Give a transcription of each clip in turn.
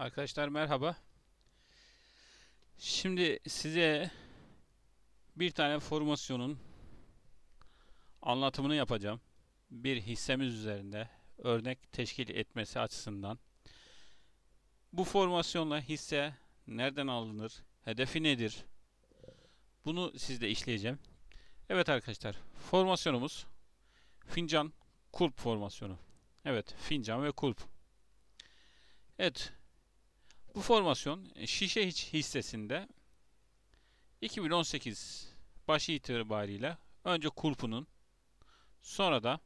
Arkadaşlar merhaba. Şimdi size bir tane formasyonun anlatımını yapacağım. Bir hissemiz üzerinde örnek teşkil etmesi açısından. Bu formasyonla hisse nereden alınır? Hedefi nedir? Bunu sizle işleyeceğim. Evet arkadaşlar, formasyonumuz fincan kulp formasyonu. Evet, fincan ve kulp. Evet, bu formasyon e, şişe hiç hissesinde 2018 başı itibariyle önce kulpunun sonra da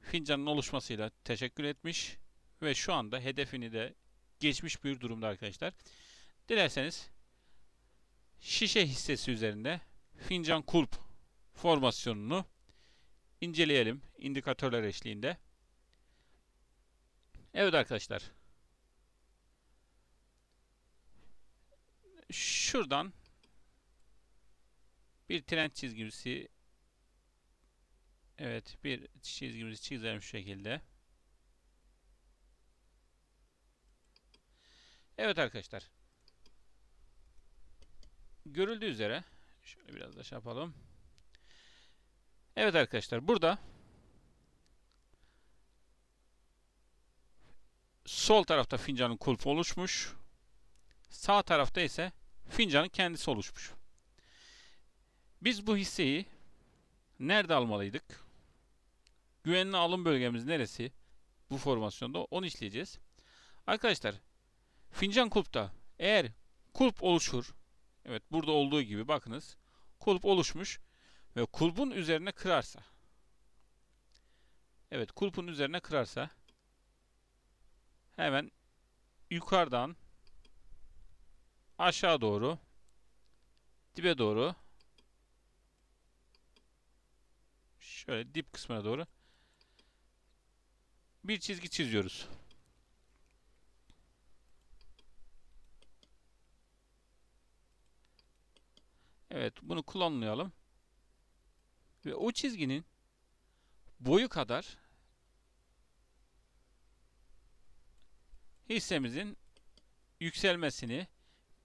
fincanın oluşmasıyla teşekkür etmiş ve şu anda hedefini de geçmiş bir durumda arkadaşlar. Dilerseniz şişe hissesi üzerinde fincan kulp formasyonunu inceleyelim indikatörler eşliğinde. Evet arkadaşlar. Şuradan bir trend çizgisi Evet bir çizgimizi çizelim şu şekilde. Evet arkadaşlar. Görüldüğü üzere şöyle biraz da şey yapalım. Evet arkadaşlar burada sol tarafta fincanın kulpu oluşmuş. Sağ tarafta ise fincanın kendisi oluşmuş. Biz bu hisseyi nerede almalıydık? Güvenli alım bölgemiz neresi? Bu formasyonda onu işleyeceğiz. Arkadaşlar fincan kulpta eğer kulp oluşur evet burada olduğu gibi bakınız kulp oluşmuş ve kulpun üzerine kırarsa evet kulpun üzerine kırarsa hemen yukarıdan aşağı doğru dibe doğru şöyle dip kısmına doğru bir çizgi çiziyoruz. Evet bunu kullanmayalım. Ve o çizginin boyu kadar hissemizin yükselmesini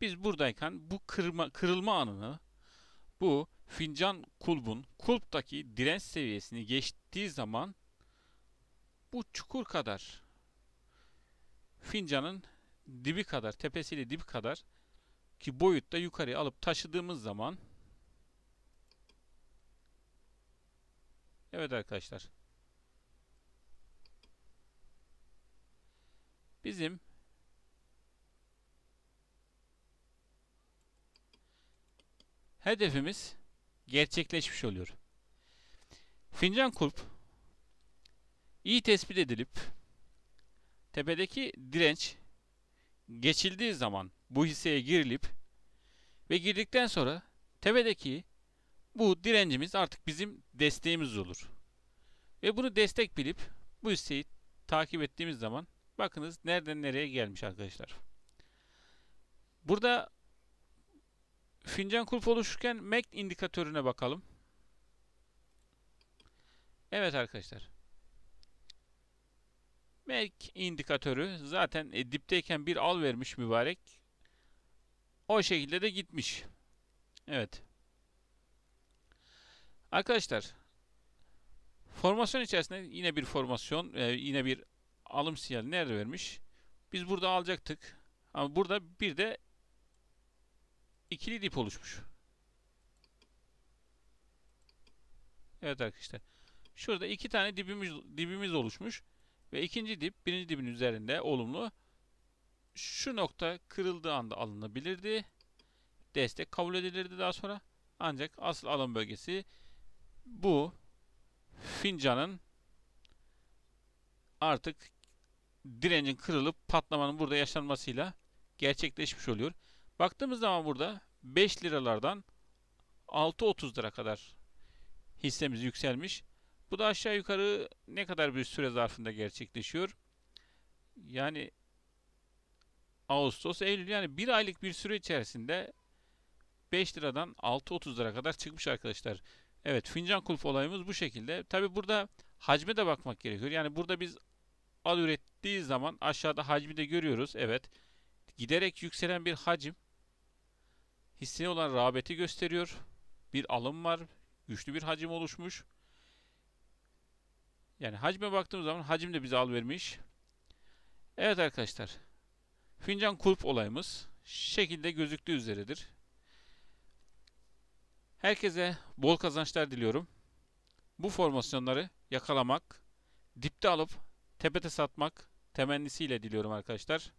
biz buradayken bu kırma, kırılma anını bu fincan kulbun kulptaki direnç seviyesini geçtiği zaman bu çukur kadar fincanın dibi kadar tepesiyle dibi kadar ki boyutta yukarıya alıp taşıdığımız zaman Evet arkadaşlar. Bizim hedefimiz gerçekleşmiş oluyor. Fincan kulp iyi tespit edilip tepedeki direnç geçildiği zaman bu hisseye girilip ve girdikten sonra tepedeki bu direncimiz artık bizim desteğimiz olur. Ve bunu destek bilip bu hisseyi takip ettiğimiz zaman bakınız nereden nereye gelmiş arkadaşlar. Burada fincan kulp oluşurken MACD indikatörüne bakalım. Evet arkadaşlar. MACD indikatörü zaten e, dipteyken bir al vermiş mübarek. O şekilde de gitmiş. Evet. Arkadaşlar formasyon içerisinde yine bir formasyon e, yine bir alım sinyali nerede vermiş? Biz burada alacaktık. Ama burada bir de ikili dip oluşmuş. Evet arkadaşlar. Şurada iki tane dibimiz dibimiz oluşmuş ve ikinci dip birinci dibin üzerinde olumlu. Şu nokta kırıldığı anda alınabilirdi. Destek kabul edilirdi daha sonra. Ancak asıl alım bölgesi bu fincanın artık direncin kırılıp patlamanın burada yaşanmasıyla gerçekleşmiş oluyor. Baktığımız zaman burada 5 liralardan 6.30 lira kadar hissemiz yükselmiş. Bu da aşağı yukarı ne kadar bir süre zarfında gerçekleşiyor? Yani Ağustos, Eylül yani bir aylık bir süre içerisinde 5 liradan 6.30 lira kadar çıkmış arkadaşlar. Evet fincan kulp olayımız bu şekilde. Tabi burada hacme de bakmak gerekiyor. Yani burada biz al ürettiği zaman aşağıda hacmi de görüyoruz. Evet giderek yükselen bir hacim hisseye olan rağbeti gösteriyor. Bir alım var. Güçlü bir hacim oluşmuş. Yani hacme baktığımız zaman hacim de bize al vermiş. Evet arkadaşlar. Fincan kulp olayımız şekilde gözüktüğü üzeredir. Herkese bol kazançlar diliyorum. Bu formasyonları yakalamak, dipte alıp tepete satmak temennisiyle diliyorum arkadaşlar.